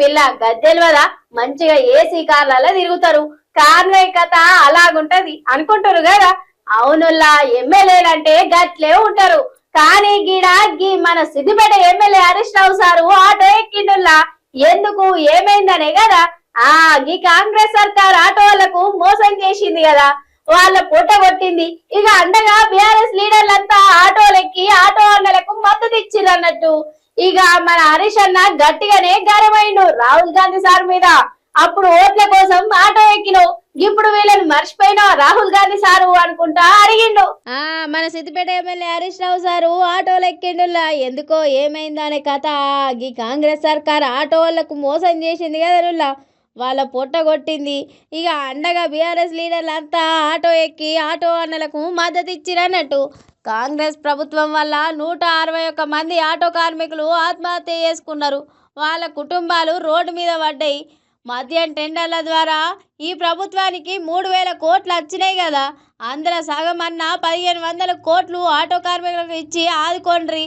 పిల్ల గద్దెల్వదా మంచిగా ఏసీ కార్లలో తిరుగుతారు. కాన్వే కథ అలాగుంటది. అనుకుంటారు కదా? అవునుల్లా ఎమ్మెల్యేలంటే గట్లే ఉంటారు. కానీ గీడ గీ మన Siddipet MLA Harish Rao sir auto ఎక్కిండుల్లా. ఎందుకు? ఏమైందనే కదా? ఆ గీ కాంగ్రెస్ సర్కార్ ఆటో వాళ్ళకు మోసం చేసింది కదా. వాళ్ళ పూట కొట్టింది. ఇక అండగా బిఆర్ఎస్ లీడర్లంతా ఆటోలెక్కి ఆటో అన్నలకు మద్దతు ఇచ్చిరన్నట్టు ఇక మన హరీష్ అన్న గట్టిగానే గరమైండు. రాహుల్ గాంధీ సార్ మీద అప్పుడు ఓట్ల కోసం ఆటో ఎక్కిను ఇప్పుడు వీళ్ళని మర్చిపోయినా రాహుల్ గాంధీ సారు అనుకుంటా అడిగిండు ఆ మన సిద్దిపేట ఎమ్మెల్యే హరీష్ రావు సారు ఆటోలు ఎక్కిండులా. ఎందుకో ఏమైందో అనే కథ ఈ కాంగ్రెస్ సర్కార్ ఆటో వాళ్ళకు మోసం చేసింది కదా వాళ్ళ పొట్ట కొట్టింది. ఇక అండగా బీఆర్ఎస్ లీడర్లు అంతా ఆటో ఎక్కి ఆటో అన్నలకు మద్దతు ఇచ్చిరన్నట్టు. కాంగ్రెస్ ప్రభుత్వం వల్ల నూట అరవై ఒక్క మంది ఆటో కార్మికులు ఆత్మహత్య చేసుకున్నారు. వాళ్ళ కుటుంబాలు రోడ్డు మీద పడ్డాయి. మద్యం టెండర్ల ద్వారా ఈ ప్రభుత్వానికి మూడు వేల కోట్లు వచ్చినాయి కదా. అందులో సగం అన్న పదిహేను వందల కోట్లు ఆటో కార్మికులకు ఇచ్చి ఆదుకోండ్రి.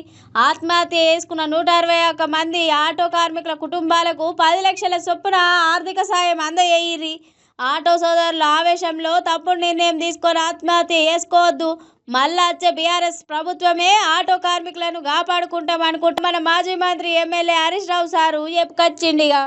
ఆత్మహత్య చేసుకున్న నూట అరవై ఒక్క మంది ఆటో కార్మికుల కుటుంబాలకు పది లక్షల చొప్పున ఆర్థిక సాయం అందజేయిరి ఆటో సోదరుల ఆవేశంలో తప్పుడు నిర్ణయం తీసుకొని ఆత్మహత్య చేసుకోవద్దు. మళ్ళా వచ్చే బీఆర్ఎస్ ప్రభుత్వమే ఆటో కార్మికులను కాపాడుకుంటాం అనుకుంటూ మన మాజీ మంత్రి ఎమ్మెల్యే హరీష్ రావు సారు చెప్పుకొచ్చిండిగా